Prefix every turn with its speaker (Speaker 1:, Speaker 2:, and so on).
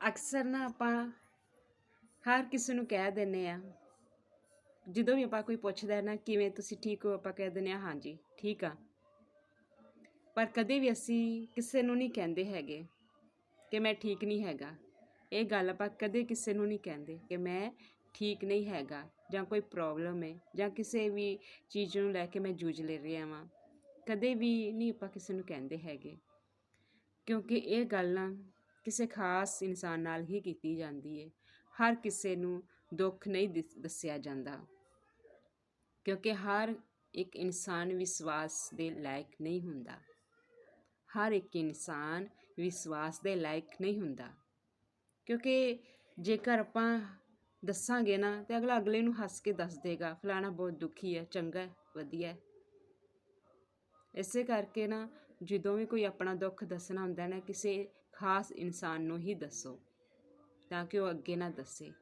Speaker 1: ਅਕਸਰ ਨਾ ਆਪਾਂ ਹਰ ਕਿਸੇ ਨੂੰ ਕਹਿ ਦਿੰਨੇ ਆ। ਜਦੋਂ ਵੀ ਆਪਾਂ ਕੋਈ ਪੁੱਛਦਾ ਨਾ, ਕਿਵੇਂ ਤੁਸੀਂ ਠੀਕ ਹੋ? ਆਪਾਂ ਕਹਿ ਦਿੰਨੇ ਆ ਹਾਂਜੀ, ਠੀਕ ਆ। ਪਰ ਕਦੇ ਵੀ ਅਸੀਂ ਕਿਸੇ ਨੂੰ ਨਹੀਂ ਕਹਿੰਦੇ ਹੈਗੇ ਕਿ ਮੈਂ ਠੀਕ ਨਹੀਂ ਹੈਗਾ। ਇਹ ਗੱਲ ਆਪਾਂ ਕਦੇ ਕਿਸੇ ਨੂੰ ਨਹੀਂ ਕਹਿੰਦੇ ਕਿ ਮੈਂ ਠੀਕ ਨਹੀਂ ਹੈਗਾ ਜਾਂ ਕੋਈ ਪ੍ਰੋਬਲਮ ਹੈ ਜਾਂ ਕਿਸੇ ਵੀ ਚੀਜ਼ ਨੂੰ ਲੈ ਕੇ ਮੈਂ ਜੂਝ ਲੈ ਰਿਹਾ ਵਾਂ। ਕਦੇ ਵੀ ਨਹੀਂ ਆਪਾਂ ਕਿਸੇ ਨੂੰ ਕਹਿੰਦੇ ਹੈਗੇ। ਕਿਉਂਕਿ ਇਹ ਗੱਲ ਕਿਸੇ ਖਾਸ ਇਨਸਾਨ ਨਾਲ ਹੀ ਕੀਤੀ ਜਾਂਦੀ ਹੈ ਹਰ ਕਿਸੇ ਨੂੰ ਦੁੱਖ ਨਹੀਂ ਦਿਸ- ਦੱਸਿਆ ਜਾਂਦਾ। ਕਿਉਂਕਿ ਹਰ ਇੱਕ ਇਨਸਾਨ ਵਿਸ਼ਵਾਸ ਦੇ ਲਾਇਕ ਨਹੀਂ ਹੁੰਦਾ। ਹਰ ਇੱਕ ਇਨਸਾਨ ਵਿਸ਼ਵਾਸ ਦੇ ਲਾਇਕ ਨਹੀਂ ਹੁੰਦਾ। ਕਿਉਂਕਿ ਜੇਕਰ ਆਪਾਂ ਦੱਸਾਂਗੇ ਨਾ, ਤੇ ਅਗਲਾ ਅਗਲੇ ਨੂੰ ਹੱਸ ਕੇ ਦੱਸ ਦੇਗਾ, ਫਲਾਣਾ ਬਹੁਤ ਦੁਖੀ ਹੈ, ਚੰਗਾ ਹੈ, ਵਧੀਆ ਹੈ। ਇਸੇ ਕਰਕੇ ਨਾ ਜਦੋਂ ਵੀ ਕੋਈ ਆਪਣਾ ਦੁੱਖ ਦੱਸਣਾ ਹੁੰਦਾ ਨਾ, ਕਿਸੇ ਖਾਸ ਇਨਸਾਨ ਨੂੰ ਹੀ ਦੱਸੋ, ਤਾਂ ਕਿ ਉਹ ਅੱਗੇ ਨਾ ਦੱਸੇ।